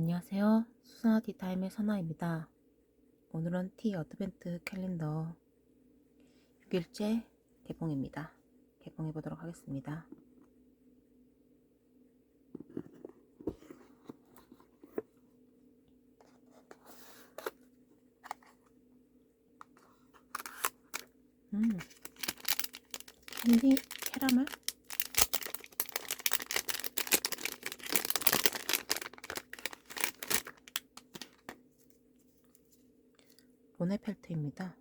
안녕하세요. 수선화 티타임의 선아입니다. 오늘은 티 어드벤트 캘린더 6일째 개봉입니다. 개봉해 보도록 하겠습니다. 음, 캔디 캐러멜? 보네펠트입니다.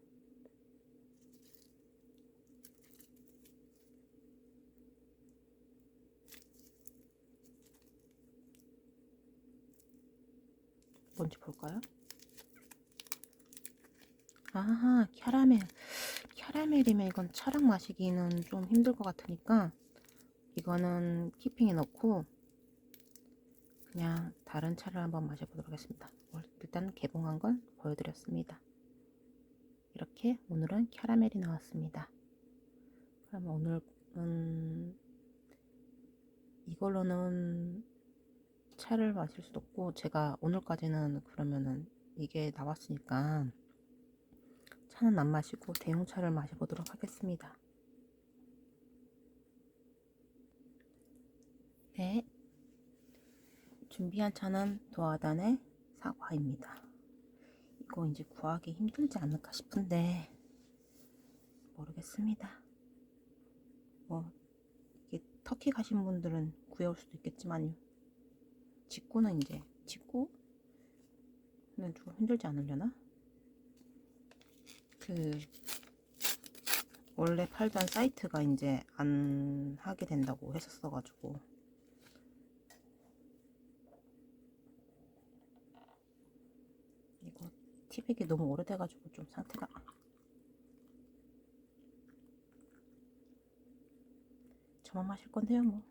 뭔지 볼까요? 아하, 캐러멜. 캐러멜이면 이건 차랑 마시기는 좀 힘들 것 같으니까 이거는 키핑에 넣고 그냥 다른 차를 한번 마셔보도록 하겠습니다. 일단 개봉한 걸 보여드렸습니다. 이렇게 오늘은 캐러멜이 나왔습니다. 그럼 오늘은 이걸로는 차를 마실 수도 없고 제가 오늘까지는 그러면은 이게 나왔으니까 차는 안 마시고 대용차를 마셔보도록 하겠습니다. 네. 준비한 차는 도화단의 사과입니다. 이거 이제 구하기 힘들지 않을까 싶은데 모르겠습니다. 뭐 이게 터키 가신 분들은 구해올 수도 있겠지만요. 직구는 이제 직구는 좀 힘들지 않으려나? 그 원래 팔던 사이트가 이제 안 하게 된다고 했었어가지고 이거 티백이 너무 오래돼가지고 좀 상태가. 저만 마실 건데요 뭐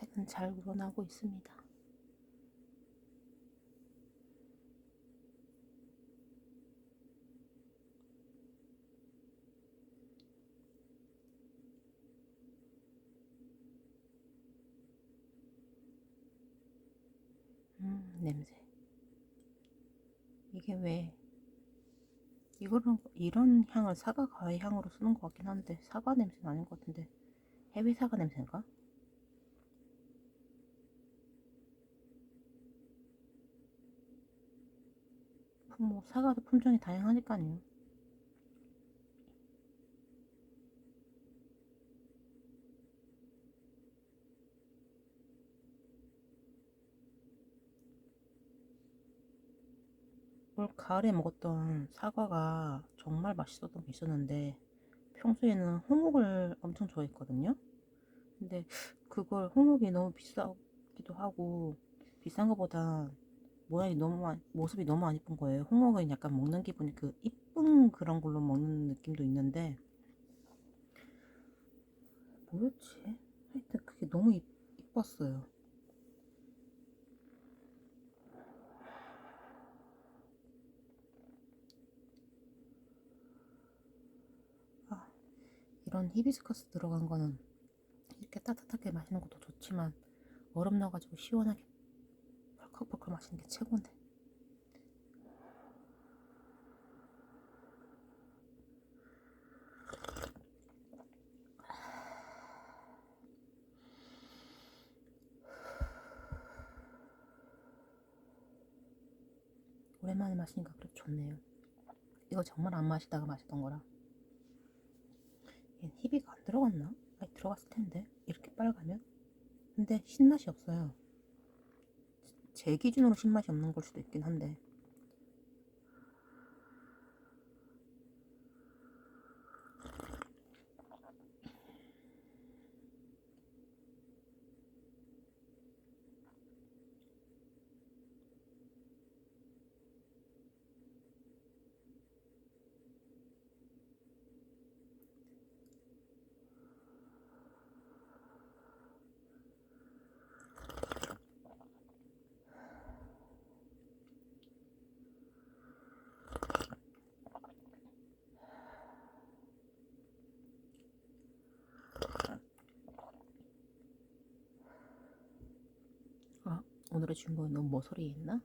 색은 잘 우러나고 있습니다. 음, 냄새. 이게 왜 이거는 이런 향을 사과 과일 향으로 쓰는 것 같긴 한데 사과 냄새는 아닌 것 같은데 해외 사과 냄새인가? 뭐 사과도 품종이 다양하니까요. 올 가을에 먹었던 사과가 정말 맛있었던 게 있었는데 평소에는 홍옥을 엄청 좋아했거든요. 근데 그걸 홍옥이 너무 비싸기도 하고 비싼 것보다 모양이 너무 안- 모습이 너무 안 이쁜 거예요. 홍어는 약간 먹는 기분이 그 이쁜 그런 걸로 먹는 느낌도 있는데 뭐였지? 하여튼 그게 너무 이, 이뻤어요. 아, 이런 히비스커스 들어간 거는 이렇게 따뜻하게 마시는 것도 좋지만 얼음 넣어가지고 시원하게 펄컥펄컥 마시는 게 최고인데. 오랜만에 마시니까 그래도 좋네요. 이거 정말 안 마시다가 마셨던 거라. 얘는 희비가 안 들어갔나? 아니 들어갔을 텐데 이렇게 빨가면? 근데 신맛이 없어요. 제 기준으로 신맛이 없는 걸 수도 있긴 한데 오늘의 주인공이 너무 모서리에 있나?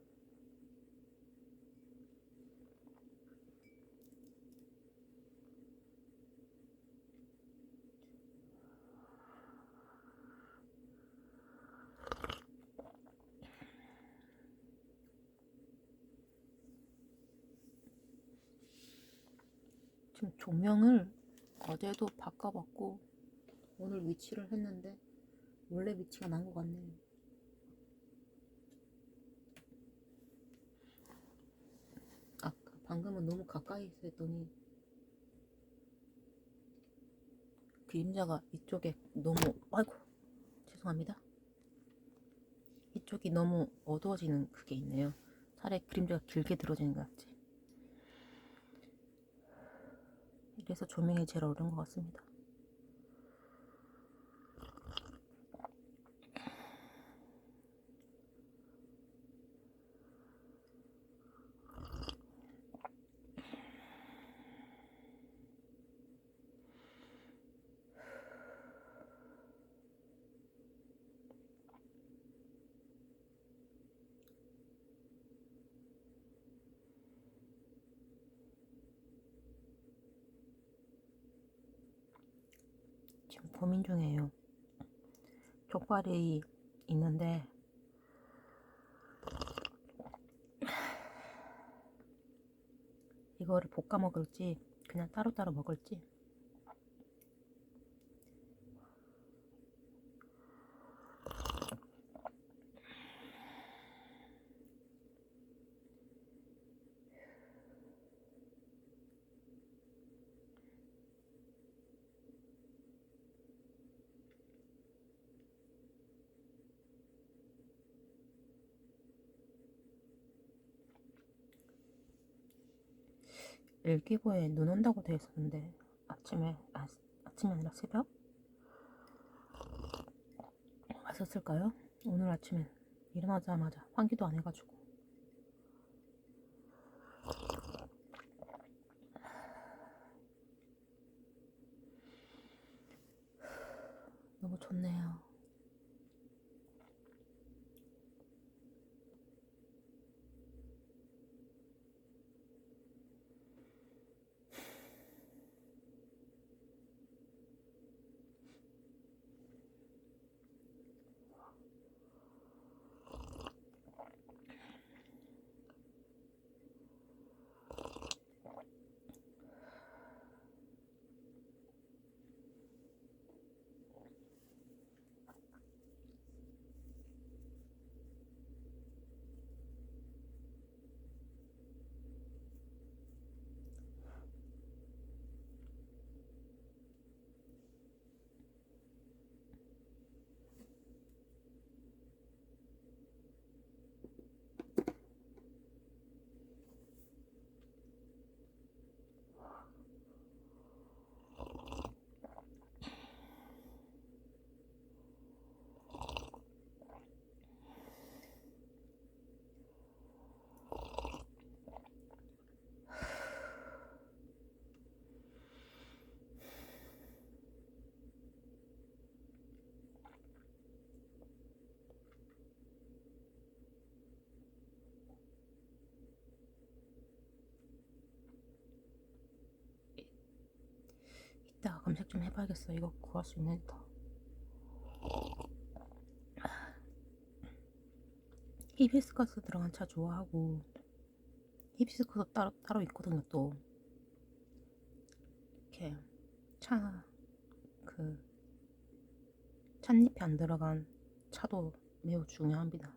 지금 조명을 어제도 바꿔봤고 오늘 위치를 했는데 원래 위치가 난 것 같네요. 아까 방금은 너무 가까이서 했더니 그림자가 이쪽에 너무 아이고 죄송합니다. 이쪽이 너무 어두워지는 그게 있네요. 차라리 그림자가 길게 들어지는 것 같지. 이래서 조명이 제일 어려운 것 같습니다. 지금 고민 중이에요. 족발이 있는데 이거를 볶아 먹을지 그냥 따로따로 먹을지 일기고에 눈 온다고 되어 있었는데 아침에 아, 아침이 아니라 새벽 왔었을까요? 오늘 아침에 일어나자마자 환기도 안 해가지고 너무 좋네요. 이따가 검색 좀 해봐야겠어. 이거 구할 수 있는 더. 히비스커스 들어간 차 좋아하고 히비스커스 따로 따로 있거든요. 또 이렇게 차 그 찻잎이 안 들어간 차도 매우 중요합니다.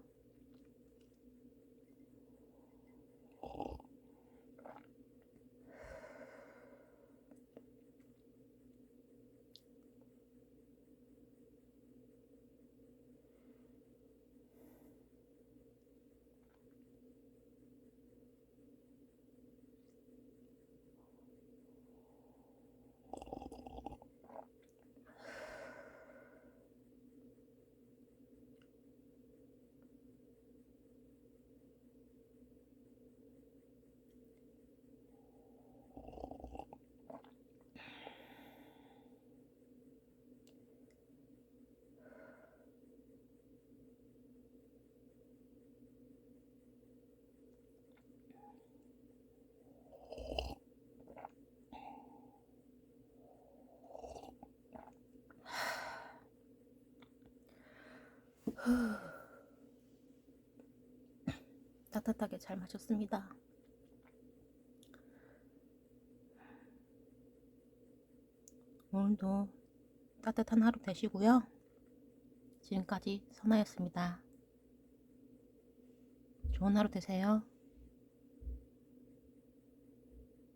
아. 따뜻하게 잘 마셨습니다. 오늘도 따뜻한 하루 되시고요. 지금까지 선아였습니다. 좋은 하루 되세요.